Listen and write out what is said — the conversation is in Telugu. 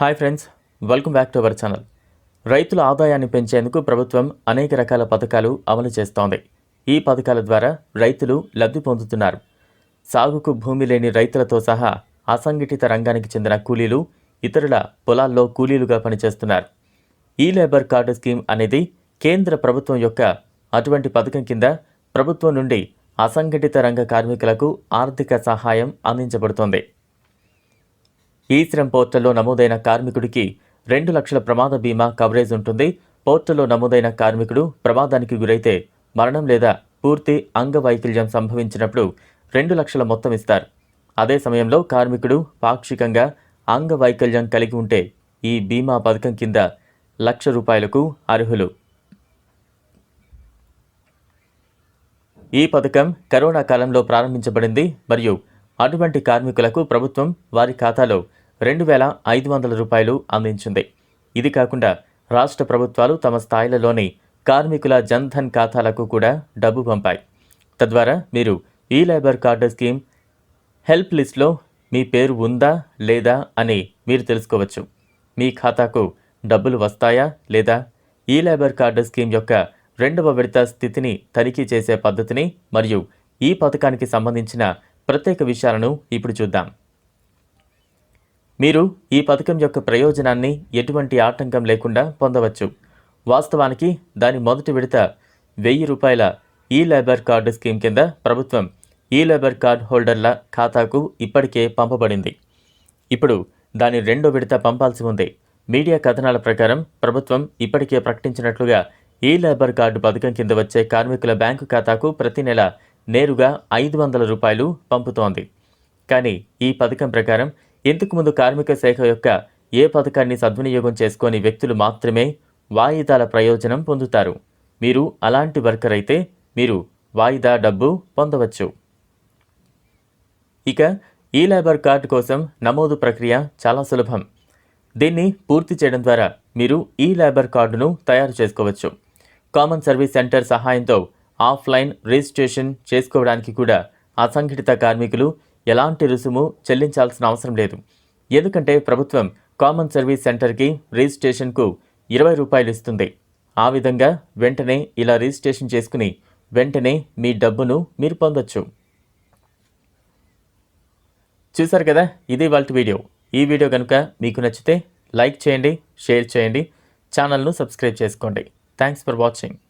Hi friends welcome back to our channel. రైతుల ఆదాయాన్ని పెంచేందుకు ప్రభుత్వం అనేక రకాల పథకాలు అమలు చేస్తోంది. ఈ పథకాల ద్వారా రైతులు లబ్ధి పొందుతున్నారు. సాగుకు భూమి లేని రైతులతో సహా అసంఘటిత రంగానికి చెందిన కూలీలు ఇతరుల పొలాల్లో కూలీలుగా పనిచేస్తున్నారు. ఈ లేబర్ కార్డు స్కీమ్ అనేది కేంద్ర ప్రభుత్వం యొక్క అటువంటి పథకం కింద ప్రభుత్వం నుండి అసంఘటిత రంగ కార్మికులకు ఆర్థిక సహాయం అందించబడుతోంది. ఈ శ్రమ్ పోర్టల్లో నమోదైన కార్మికుడికి రెండు లక్షల ప్రమాద బీమా కవరేజ్ ఉంటుంది. పోర్టల్లో నమోదైన కార్మికుడు ప్రమాదానికి గురైతే మరణం లేదా పూర్తి అంగవైకల్యం సంభవించినప్పుడు రెండు లక్షల మొత్తం ఇస్తారు. అదే సమయంలో కార్మికుడు పాక్షికంగా అంగవైకల్యం కలిగి ఉంటే ఈ బీమా పథకం కింద లక్ష రూపాయలకు అర్హులు. ఈ పథకం కరోనా కాలంలో ప్రారంభించబడింది. మరియు అటువంటి కార్మికులకు ప్రభుత్వం వారి ఖాతాలో రెండు వేల ఐదు వందల రూపాయలు అందించింది. ఇది కాకుండా రాష్ట్ర ప్రభుత్వాలు తమ స్థాయిలలోని కార్మికుల జన్ధన్ ఖాతాలకు కూడా డబ్బు పంపాయి. తద్వారా మీరు ఈ లేబర్ కార్డు స్కీమ్ హెల్ప్ లిస్ట్లో మీ పేరు ఉందా లేదా అని మీరు తెలుసుకోవచ్చు. మీ ఖాతాకు డబ్బులు వస్తాయా లేదా? ఈ లేబర్ కార్డు స్కీమ్ యొక్క రెండవ విడత స్థితిని తనిఖీ చేసే పద్ధతిని మరియు ఈ పథకానికి సంబంధించిన ప్రత్యేక విషయాలను ఇప్పుడు చూద్దాం. మీరు ఈ పథకం యొక్క ప్రయోజనాన్ని ఎటువంటి ఆటంకం లేకుండా పొందవచ్చు. వాస్తవానికి దాని మొదటి విడత వెయ్యి రూపాయల ఈ లేబర్ కార్డు స్కీమ్ కింద ప్రభుత్వం ఈ లేబర్ కార్డ్ హోల్డర్ల ఖాతాకు ఇప్పటికే పంపబడింది. ఇప్పుడు దాని రెండో విడత పంపాల్సి ఉంది. మీడియా కథనాల ప్రకారం ప్రభుత్వం ఇప్పటికే ప్రకటించినట్లుగా ఈ లేబర్ కార్డు పథకం కింద వచ్చే కార్మికుల బ్యాంకు ఖాతాకు ప్రతి నెల నేరుగా ఐదు వందల రూపాయలు పంపుతోంది. కానీ ఈ పథకం ప్రకారం ఇంతకు ముందు కార్మిక శాఖ యొక్క ఏ పథకాన్ని సద్వినియోగం చేసుకొని వ్యక్తులు మాత్రమే వాయిదాల ప్రయోజనం పొందుతారు? మీరు అలాంటి వర్కర్ అయితే మీరు వాయిదా డబ్బు పొందవచ్చు. ఇక ఈ లేబర్ కార్డు కోసం నమోదు ప్రక్రియ చాలా సులభం. దీన్ని పూర్తి చేయడం ద్వారా మీరు ఈ లేబర్ కార్డును తయారు చేసుకోవచ్చు. కామన్ సర్వీస్ సెంటర్ సహాయంతో ఆఫ్లైన్ రిజిస్ట్రేషన్ చేసుకోవడానికి కూడా అసంఘటిత కార్మికులు ఎలాంటి రుసుము చెల్లించాల్సిన అవసరం లేదు. ఎందుకంటే ప్రభుత్వం కామన్ సర్వీస్ సెంటర్కి రిజిస్ట్రేషన్కు ఇరవై రూపాయలు ఇస్తుంది. ఆ విధంగా వెంటనే ఇలా రిజిస్ట్రేషన్ చేసుకుని వెంటనే మీ డబ్బును మీరు పొందొచ్చు. చూసారు కదా? ఇది వాళ్ళ వీడియో. ఈ వీడియో కనుక మీకు నచ్చితే లైక్ చేయండి షేర్ చేయండి ఛానల్ను సబ్స్క్రైబ్ చేసుకోండి. Thanks for watching.